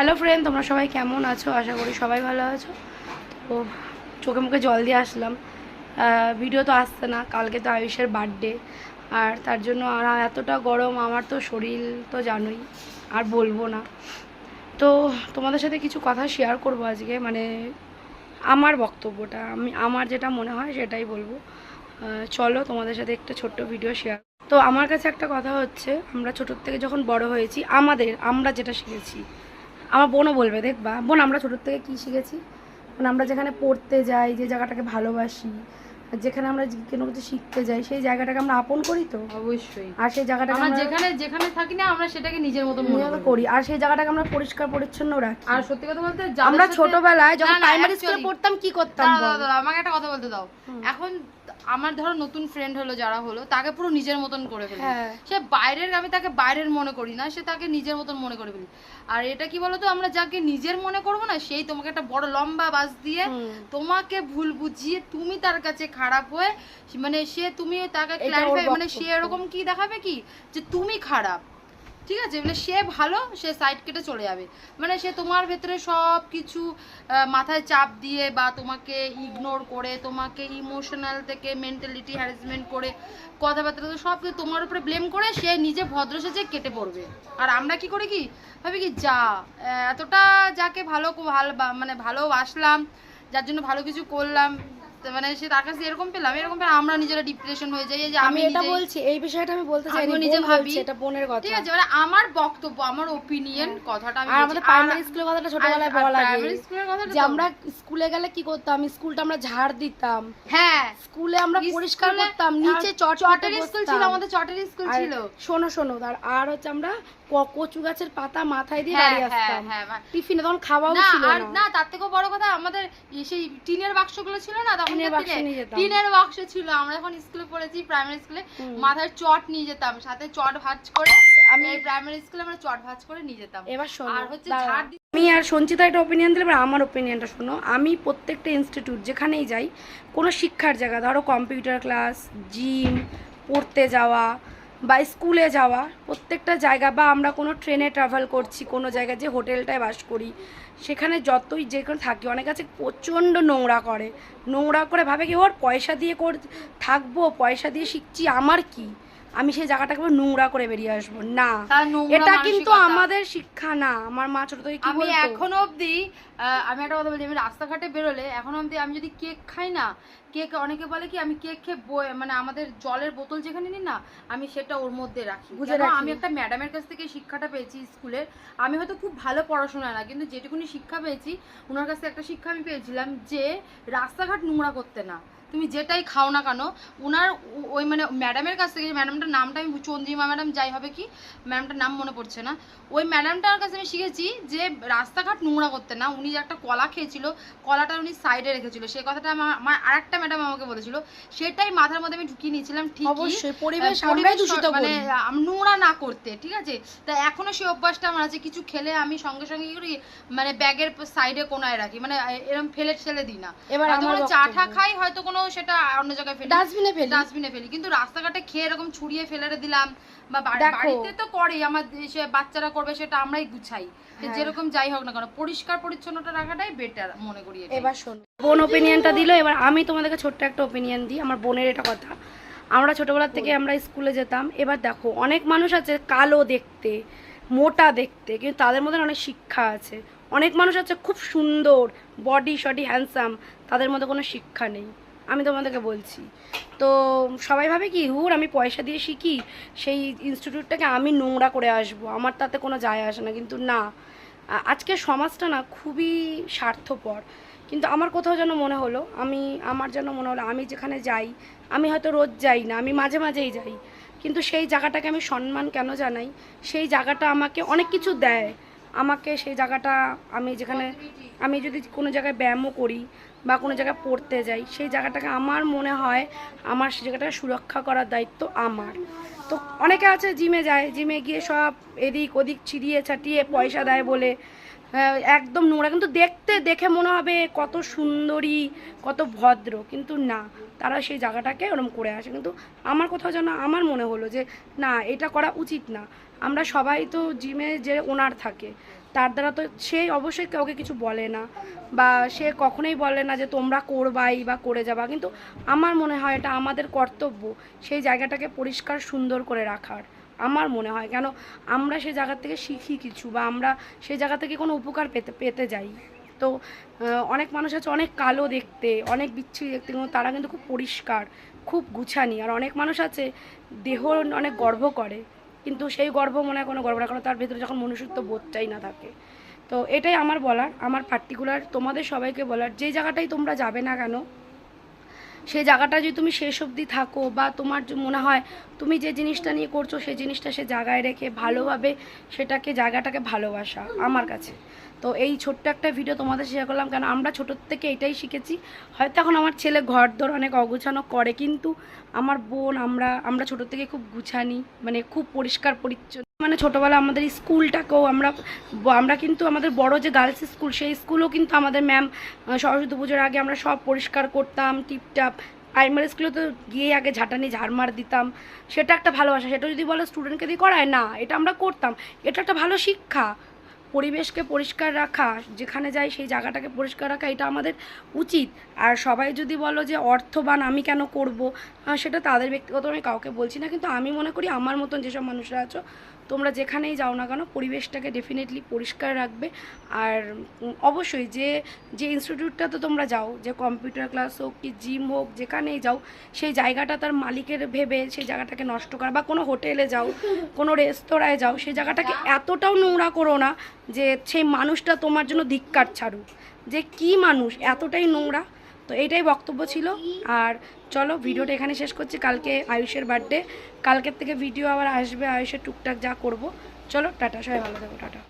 Hello friend তোমরা সবাই কেমন আছো? আশা করি সবাই ভালো আছো। তো চোখে মুখে জল দিয়ে আসলাম। ভিডিও তো আসছে না, কালকে তো আয়ুষের বার্থডে আর তার জন্য আর এতটা গরম, আমার তো শরীর তো জানোই, আর বলব না। তো তোমাদের সাথে কিছু কথা শেয়ার করব আজকে মানে আমার বক্তব্যটা, আমি, আমার যেটা মনে হয় সেটাই বলব। চলো তোমাদের সাথে একটা ছোট্ট ভিডিও শেয়ার তো আমার কাছে একটা কথা হচ্ছে, আমরা ছোটোর থেকে যখন বড় হয়েছি, আমাদের, আমরা যেটা শিখেছি আমার বোনও বলবে দেখবা বোন আমরা ছোটোর থেকে কি শিখেছি? মানে আমরা যেখানে পড়তে যাই যে জায়গাটাকে ভালোবাসি যেখানে আমরা কোনো কিছু শিখতে যাই সেই জায়গাটাকে আমরা আপন করি তো। অবশ্যই। আর সেই জায়গাটাকে আমরা যেখানে যেখানে থাকি না আমরা সেটাকে নিজের মতো মনে করি। আর সেই জায়গাটাকে আমরা পরিষ্কার পরিচ্ছন্ন রাখি। আর সত্যি কথা বলতে আমরা ছোটবেলায় যখন প্রাইমারি স্কুলে পড়তাম কি করতাম আমাকে একটা কথা বলতে দাও। এখন আমার ধরো নতুন ফ্রেন্ড হলো যারা হলো তাকে পুরো নিজের মতন করে ফেলি। হ্যাঁ। সে বাইরের আমি তাকে বাইরের মনে করি না সে তাকে নিজের মতন মনে করে ফেলি। আর এটা কি বলতো আমরা যাকে নিজের মনে করব না সেই তোমাকে একটা বড় লম্বা বাস দিয়ে তোমাকে ভুল বুঝিয়ে তুমি তার কাছে খারাপ হয়ে মানে সে তুমি তাকে ক্লারিফাই মানে সে এরকম কি দেখাবে কি? যে তুমি খারাপ। ঠিক আছে? মানে সে ভালো, সে সাইড কেটে চলে যাবে। মানে সে তোমার ভেতরে সব কিছু মাথায় চাপ দিয়ে বা তোমাকে ইগনোর করে, তোমাকে ইমোশনাল থেকে মেন্টালিটি হ্যারাসমেন্ট করে, কথাবার্তা তো সব কিছু তোমার উপরে ব্লেম করে সে নিজে ভদ্র সেজে কেটে পড়বে। আর আমরা কি করি কি? ভাবি কি, যা এতটা যাকে ভালো ভালো মানে ভালোবাসলাম, যার জন্য ভালো কিছু করলাম মানে সে তার কাছে এরকম পেলাম এরকম পেলাম আমরা নিজেরা ডিপ্রেশন হয়ে যাই যে আমি এটা বলছি এই বিষয়টা আমি বলতে চাই নিজে ভাবি। এটা বোনের কথা। ঠিক আছে মানে আমার বক্তব্য আমার ওপিনিয়ন কথাটা আমি আমাদের প্রাইমারি স্কুলের কথাটা ছোটবেলায় বলা primary স্কুলের কথাটা যে আমরা স্কুলে গেলে কি করতাম? স্কুলটা আমরা ঝাড় দিতাম। হ্যাঁ। স্কুলে আমরা পরিষ্কার করতাম নিচে চটের স্কুল ছিল আমাদের চটের স্কুল ছিল। শোনো শোনো আর আর হচ্ছে আমরা কচু গাছের পাতা মাথায় দিয়ে হ্যাঁ বাড়ি হ্যাঁ আসতাম। হ্যাঁ টিফিনে তখন খাওয়াও না ছিল আর না। না তার থেকেও বড় কথা আমাদের সেই টিনের বাক্সগুলো ছিল না তখন টিনের বাক্স ছিল। আমরা যখন স্কুলে পড়েছি প্রাইমারি স্কুলে। মাথায় চট নিয়ে যেতাম সাথে চট ভাজ করে আমি প্রাইমারি স্কুলে আমরা চট ভাজ করে নিয়ে যেতাম। এবার আর হচ্ছে। ঝাড় আমি আর সঞ্চিতা একটা ওপিনিয়ন দিলে এবার আমার ওপিনিয়নটা শোনো। আমি প্রত্যেকটা ইনস্টিটিউট যেখানেই যাই কোনো শিক্ষার জায়গা ধরো কম্পিউটার ক্লাস জিম পড়তে যাওয়া বা স্কুলে যাওয়া, প্রত্যেকটা জায়গা বা আমরা কোনো ট্রেনে ট্রাভেল করছি, কোনো জায়গায় যে হোটেলটায় বাস করি, সেখানে যতই যেখানে থাকি, অনেক আছে প্রচণ্ড নোংরা করে। নোংরা করে ভাবে কি ওর পয়সা দিয়ে কর, থাকব, পয়সা দিয়ে শিখছি, আমার কি? আমি সেই জায়গাটাকে নোংরা করে বেরিয়ে আসব। না এটা কিন্তু আমাদের শিক্ষা না আমার মা ছোট থেকে আমি এখনও অবধি আমি একটা কথা বলি আমি রাস্তাঘাটে বেরোলে এখনও অবধি আমি যদি কেক খাই না কেক অনেকে বলে কি আমি কেক খেয়ে বই- মানে আমাদের জলের বোতল যেখানে নিই না আমি সেটা ওর মধ্যে রাখি। আমি একটা ম্যাডামের কাছ থেকে শিক্ষাটা পেয়েছি স্কুলের। আমি হয়তো খুব ভালো পড়াশোনা না কিন্তু যেটুকুনি শিক্ষা পেয়েছি ওনার কাছ থেকে একটা শিক্ষা আমি পেয়েছিলাম যে রাস্তাঘাট নোংরা করতে না। তুমি যেটাই খাও না কেন ওনার ওই মানে ম্যাডামের কাছ থেকে ম্যাডামটার নামটা আমি চন্দ্রিমা ম্যাডাম যাই হবে কি ম্যাডামটার নাম মনে পড়ছে না ওই ম্যাডামটার কাছে আমি শিখেছি যে রাস্তাঘাট নোংরা করতে না উনি যে একটা কলা খেয়েছিল কলাটা উনি সাইডে রেখেছিল সেই কথাটা আমার আমার আরেকটা ম্যাডাম আমাকে বলেছিল সেটাই মাথার মধ্যে আমি ঢুকিয়ে নিয়েছিলাম ঠিক অবশ্যই পরিবেশ মানে নোংরা না করতে ঠিক আছে? তা এখনও সেই অভ্যাসটা আমার আছে কিছু খেলে আমি সঙ্গে সঙ্গে কি করি মানে ব্যাগের সাইডে কোনায় রাখি মানে এরকম ফেলে ফেলে দিই না। এবার চা টা খাই হয়তো কোনো সেটা অন্য জায়গায় ফেলি। ডাস্টবিনে ফেলি। ডাস্টবিনে ফেলি। কিন্তু রাস্তাঘাটে খেয়ে এরকম ছুড়িয়ে ফেলে দিলাম বা বাড়িতে তো করেই আমার সে বাচ্চারা করবে সেটা আমরাই গুছাই। হ্যাঁ। যেরকম যাই হোক না কেন পরিষ্কার পরিচ্ছন্নতা রাখাটাই বেটার মনে করি এবার শোনো। বোন ওপিনিয়নটা দিল এবার আমি তোমাদেরকে ছোট্ট একটা ওপিনিয়ন দিই আমার বোনের এটা কথা। আমরা ছোটবেলা থেকে আমরা স্কুলে যেতাম এবার দেখো অনেক মানুষ আছে কালো দেখতে মোটা দেখতে কিন্তু তাদের মধ্যে অনেক শিক্ষা আছে। অনেক মানুষ আছে খুব সুন্দর বডি শডি হ্যান্ডসাম তাদের মধ্যে কোনো শিক্ষা নেই। আমি তোমাদেরকে বলছি। তো সবাই ভাবে কি, হুর, আমি পয়সা দিয়ে শিখি, সেই ইনস্টিটিউটটাকে আমি নোংরা করে আসব, আমার তাতে কোনো যায় আসে না। কিন্তু না আ- আজকের সমাজটা না খুবই স্বার্থপর। কিন্তু আমার কোথাও যেন মনে হলো, আমি, আমার যেন মনে হলো, আমি যেখানে যাই, আমি হয়তো রোজ যাই না, আমি মাঝে মাঝেই যাই। কিন্তু সেই জায়গাটাকে আমি সম্মান কেন জানাই? সেই জায়গাটা আমাকে অনেক কিছু দেয়। আমাকে সেই জায়গাটা, আমি যেখানে, আমি যদি কোনো জায়গায় ব্যায়ামও করি বা কোনো জায়গায় পড়তে যাই, সেই জায়গাটাকে আমার মনে হয় আমার সেই জায়গাটাকে সুরক্ষা করার দায়িত্ব আমার। তো অনেকে আছে জিমে যায়, জিমে গিয়ে সব এদিক ওদিক ছিড়িয়ে ছাটিয়ে পয়সা দেয় বলে একদম নোংরা। কিন্তু দেখতে, দেখে মনে হবে কত সুন্দরী, কত ভদ্র। কিন্তু না, তারা সেই জায়গাটাকে ওরম করে আসে। কিন্তু আমার কোথাও যেন আমার মনে হলো যে, না, এটা করা উচিত না। আমরা সবাই তো জিমে যে ওনার থাকে তার দ্বারা তো সে অবশ্যই কাউকে কিছু বলে না বা সে কখনোই বলে না যে তোমরা করবাই বা করে যাবা। কিন্তু আমার মনে হয় এটা আমাদের কর্তব্য সেই জায়গাটাকে পরিষ্কার সুন্দর করে রাখার, আমার মনে হয়। কেন আমরা সেই জায়গা থেকে শিখি কিছু বা আমরা সেই জায়গা থেকে কোনো উপকার পেতে পেতে যাই। তো অনেক মানুষ আছে অনেক কালো দেখতে, অনেক বিচ্ছিরি দেখতে, কিন্তু তারা কিন্তু খুব পরিষ্কার, খুব গুছানি। আর অনেক মানুষ আছে দেহ অনেক গর্ব করে কিন্তু সেই গর্ব মনে হয় কোনো গর্ব না, কারণ তার ভেতরে যখন মনুষ্যত্ব বোধটাই না থাকে। তো এটাই আমার বলার, আমার পার্টিকুলার তোমাদের সবাইকে বলার, যে জায়গাটাই তোমরা যাবে না কেন সেই জায়গাটা যদি তুমি শেষ অবধি থাকো বা তোমার মনে হয় তুমি যে জিনিসটা নিয়ে করছ সেই জিনিসটা সে জায়গায় রেখে ভালোভাবে সেটাকে, জায়গাটাকে ভালোবাসা আমার কাছে। তো এই ছোট্ট একটা ভিডিও তোমাদের শেয়ার করলাম কেন আমরা ছোটোর থেকে এটাই শিখেছি। হয়তো এখন আমার ছেলে ঘর দর অনেক অগুছানো করে, কিন্তু আমার বোন, আমরা আমরা ছোটো থেকে খুব গুছানি মানে খুব পরিষ্কার পরিচ্ছন্ন মানে ছোটোবেলা আমাদের স্কুলটাকেও আমরা আমরা কিন্তু আমাদের বড় যে গার্লস স্কুল সেই স্কুলও কিন্তু আমাদের ম্যাম সরস্বতী পুজোর আগে আমরা সব পরিষ্কার করতাম, টিপটাপ। প্রাইমারি স্কুলে তো গিয়ে আগে ঝাঁটানি, ঝাড়মার দিতাম। সেটা একটা ভালোবাসা। সেটা যদি বলো স্টুডেন্টকে দিয়ে করায়, না, এটা আমরা করতাম। এটা একটা ভালো শিক্ষা। পরিবেশকে পরিষ্কার রাখা, যেখানে যাই সেই জায়গাটাকে পরিষ্কার রাখা, এটা আমাদের উচিত। আর সবাই যদি বলো যে অর্থবান আমি কেন করব সেটা তাদের ব্যক্তিগত আমি কাউকে বলছি না। কিন্তু আমি মনে করি আমার মতন যেসব মানুষরা আছো তোমরা যেখানেই যাও না কেন পরিবেশটাকে ডেফিনেটলি পরিষ্কার রাখবে। আর অবশ্যই যে যে ইনস্টিটিউটটা তো তোমরা যাও যে কম্পিউটার ক্লাস হোক কি জিম হোক যেখানেই যাও সেই জায়গাটা তার মালিকের ভেবে সেই জায়গাটাকে নষ্ট করা বা কোনো হোটেলে যাও কোনো রেস্তোরাঁয় যাও সেই জায়গাটাকে এতটাও নোংরা করো না যে সেই মানুষটা তোমার জন্য ধিক্কার ছাড়ুক। যে কি মানুষ এতটাই নোংরা তো এইটাই বক্তব্য ছিল। আর চলো ভিডিওটা এখানে শেষ করছি। কালকে আয়ুষের বার্থডে কালকের থেকে ভিডিও আবার আসবে আয়ুষের টুকটাক যা করব। চলো টাটা, সবাই ভালো থাকো, টাটা।